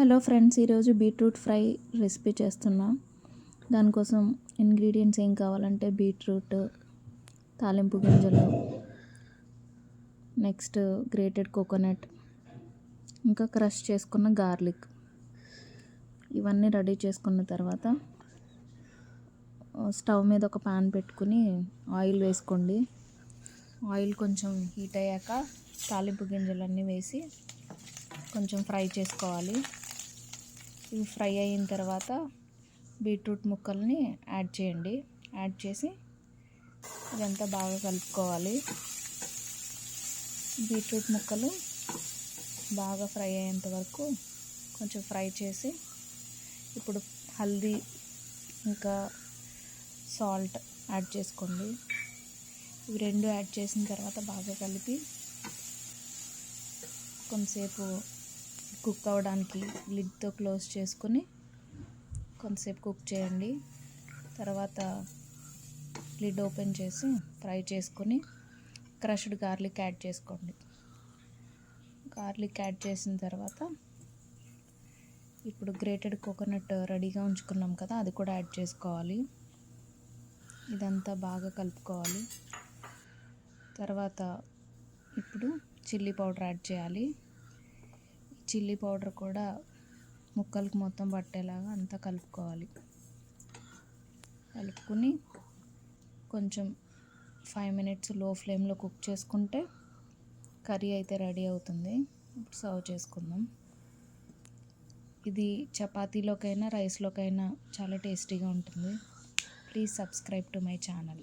Hello friends ఈరోజు beetroot fry recipe చేస్తున్నా. దానికోసం ఇంగ్రీడియంట్స్ ఏం కావాలంటే బీట్రూట్ తాలింపు గింజలు నెక్స్ట్ గ్రేటెడ్ కోకోనట్ ఇంకా క్రష్ చేసుకున్న గార్లిక్. ఇవన్నీ రెడీ చేసుకున్న తర్వాత స్టవ్ మీద ఒక పాన్ పెట్టుకుని ఆయిల్ వేసుకోండి. ఆయిల్ కొంచెం హీట్ అయ్యాక తాలింపు గింజలన్నీ వేసి కొంచెం ఫ్రై చేసుకోవాలి. ఇవి ఫ్రై అయిన తర్వాత బీట్రూట్ ముక్కల్ని యాడ్ చేయండి. యాడ్ చేసి ఇదంతా బాగా కలుపుకోవాలి. బీట్రూట్ ముక్కలు బాగా ఫ్రై అయ్యేంత వరకు కొంచెం ఫ్రై చేసి ఇప్పుడు హల్దీ ఇంకా సాల్ట్ యాడ్ చేసుకోండి. ఇవి రెండు యాడ్ చేసిన తర్వాత బాగా కలిపి కొంతసేపు కుక్ అవ్వడానికి లిడ్తో క్లోజ్ చేసుకుని కొంతసేపు కుక్ చేయండి. తర్వాత లిడ్ ఓపెన్ చేసి ఫ్రై చేసుకొని క్రష్డ్ గార్లిక్ యాడ్ చేసుకోండి. గార్లిక్ యాడ్ చేసిన తర్వాత ఇప్పుడు గ్రేటెడ్ కోకోనట్ రెడీగా ఉంచుకున్నాం కదా అది కూడా యాడ్ చేసుకోవాలి. ఇదంతా బాగా కలుపుకోవాలి. తర్వాత ఇప్పుడు చిల్లీ పౌడర్ యాడ్ చేయాలి. చిల్లీ పౌడర్ కూడా ముక్కలకు మొత్తం పట్టేలాగా అంతా కలుపుకోవాలి. కలుపుకుని కొంచెం ఫైవ్ మినిట్స్లో ఫ్లేమ్లో కుక్ చేసుకుంటే కర్రీ అయితే రెడీ అవుతుంది. ఇప్పుడు సర్వ్ చేసుకుందాం. ఇది చపాతీలోకైనా రైస్లోకైనా చాలా టేస్టీగా ఉంటుంది. Please subscribe to my channel